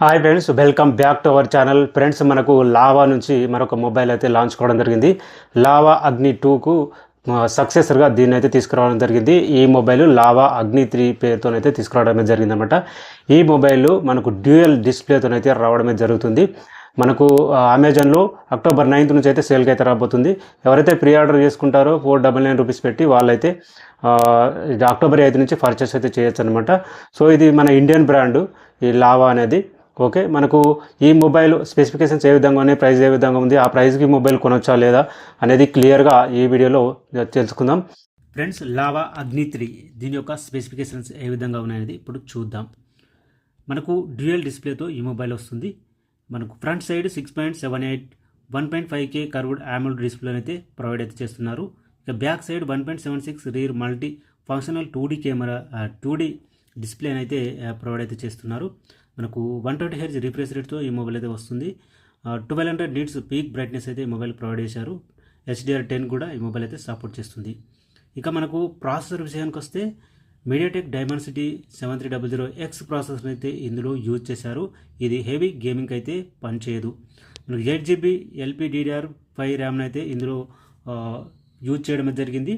Hi friends welcome back to our channel friends మనకు lava నుంచి మరొక మొబైల్ అయితే లాంచ్ కావడం జరిగింది. లావా అగ్ని టూకు సక్సెసర్గా దీన్ని అయితే తీసుకురావడం జరిగింది. ఈ మొబైల్ లావా అగ్ని త్రీ పేరుతోనైతే తీసుకురావడమే జరిగిందనమాట ఈ మొబైల్ మనకు డ్యూయల్ డిస్ప్లేతోనైతే రావడమే జరుగుతుంది. మనకు అమెజాన్లో అక్టోబర్ నైన్త్ నుంచి అయితే సేల్కి అయితే రాబోతుంది. ఎవరైతే ప్రీ ఆర్డర్ చేసుకుంటారో ఫోర్ డబల్ నైన్ రూపీస్ పెట్టి వాళ్ళైతే అక్టోబర్ ఐదు నుంచి పర్చేస్ అయితే చేయొచ్చు అనమాట సో ఇది మన ఇండియన్ బ్రాండ్ ఈ లావా అనేది. ఓకే మనకు ఈ మొబైల్ స్పెసిఫికేషన్స్ ఏ విధంగా ఉన్నాయి ప్రైస్ ఏ విధంగా ఉంది ఆ ప్రైస్కి మొబైల్ కొనొచ్చా లేదా అనేది క్లియర్గా ఈ వీడియోలో తెలుసుకుందాం. ఫ్రెండ్స్ లావా అగ్ని త్రీ దీని యొక్క స్పెసిఫికేషన్స్ ఏ విధంగా ఉన్నాయనేది ఇప్పుడు చూద్దాం. మనకు డ్యూయల్ డిస్ప్లేతో ఈ మొబైల్ వస్తుంది. మనకు front side six point seven eight one point five K curved AMOLED display అయితే ప్రొవైడ్ అయితే చేస్తున్నారు. ఇక back side one point seven six rear multi functional two D camera two D display అయితే provide అయితే చేస్తున్నారు. మనకు వన్ ట్వంటీ హెర్జ్ రిఫ్రెష్ రేట్తో ఈ మొబైల్ అయితే వస్తుంది. Twelve hundred nits peak brightness అయితే ఈ మొబైల్ ప్రొవైడ్ చేశారు. హెచ్డిఆర్ టెన్ కూడా ఈ మొబైల్ అయితే సపోర్ట్ చేస్తుంది. ఇక మనకు ప్రాసెసర్ విషయానికి వస్తే MediaTek Dimensity seven three double zero X processor అయితే ఇందులో యూజ్ చేశారు. ఇది హెవీ గేమింగ్ అయితే పనిచేయదు. మనకు ఎయిట్ జీబీ ఎల్పిడిఆర్ ఫైవ్ ర్యామ్ని అయితే ఇందులో యూజ్ చేయడం జరిగింది.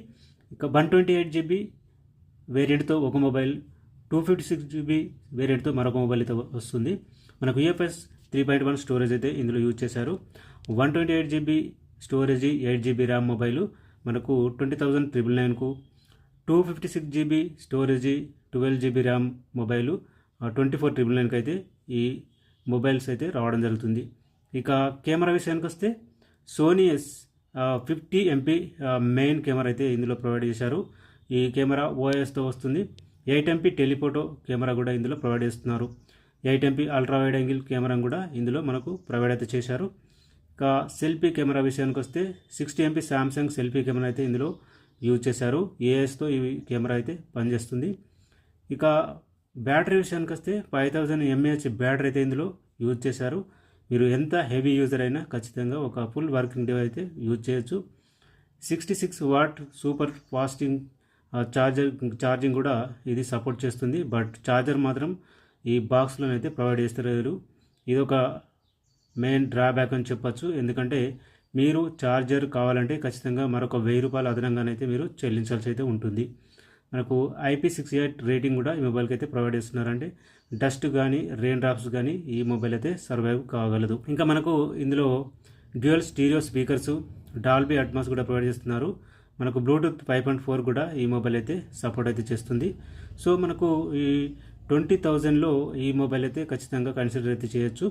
ఇక వన్ ట్వంటీ ఎయిట్ జీబీ వేరియంట్తో ఒక mobile two fifty six GB వేరియంట్తో మరొక మొబైల్ అయితే వస్తుంది. మనకు UFS three point one storage అయితే ఇందులో యూజ్ చేశారు. One twenty eight GB storage eight GB RAM mobile మనకు twenty thousand triple నైన్కు two fifty six GB storage twelve GB RAM mobile twenty four triple నైన్కి అయితే ఈ మొబైల్స్ అయితే రావడం జరుగుతుంది. ఇక కెమెరా విషయానికి వస్తే Sony S fifty MP main camera అయితే ఇందులో ప్రొవైడ్ చేశారు. ఈ కెమెరా ఓఎస్తో వస్తుంది. ఎయిట్ ఎంపీ టెలిఫోటో కెమెరా కూడా ఇందులో ప్రొవైడ్ చేస్తున్నారు. Eight MP ultra wide angle camera కూడా ఇందులో మనకు ప్రొవైడ్ అయితే చేశారు. ఇక సెల్ఫీ కెమెరా విషయానికి వస్తే sixty MP Samsung selfie camera అయితే ఇందులో యూజ్ చేశారు. ఏఎస్తో ఈ కెమెరా అయితే పనిచేస్తుంది. ఇక బ్యాటరీ విషయానికి వస్తే ఫైవ్ థౌజండ్ ఎంఏహెచ్ బ్యాటరీ అయితే ఇందులో యూజ్ చేశారు. మీరు ఎంత హెవీ యూజర్ అయినా ఖచ్చితంగా ఒక ఫుల్ వర్కింగ్ డే అయితే యూజ్ చేయొచ్చు. Sixty six watt super fasting charger charging కూడా ఇది సపోర్ట్ చేస్తుంది. బట్ ఛార్జర్ మాత్రం ఈ బాక్స్లో అయితే ప్రొవైడ్ చేస్తారు. ఇది ఒక మెయిన్ డ్రాబ్యాక్ అని చెప్పొచ్చు. ఎందుకంటే మీరు ఛార్జర్ కావాలంటే ఖచ్చితంగా మరొక వెయ్యి రూపాయలు అదనంగానైతే మీరు చెల్లించాల్సి అయితే ఉంటుంది. మనకు ఐపీ సిక్స్ ఎయిట్ రేటింగ్ కూడా ఈ మొబైల్కి అయితే ప్రొవైడ్ చేస్తున్నారంటే డస్ట్ కానీ రెయిన్ డ్రాప్స్ కానీ ఈ మొబైల్ అయితే సర్వైవ్ కాగలదు. ఇంకా మనకు ఇందులో dual stereo speakers Dolby Atmos కూడా ప్రొవైడ్ చేస్తున్నారు. మనకు బ్లూటూత్ ఫైవ్ పాయింట్ ఫోర్ కూడా ఈ మొబైల్ అయితే సపోర్ట్ అయితే చేస్తుంది. సో మనకు ఈ ట్వంటీ థౌజండ్లో ఈ మొబైల్ అయితే ఖచ్చితంగా కన్సిడర్ అయితే చేయొచ్చు.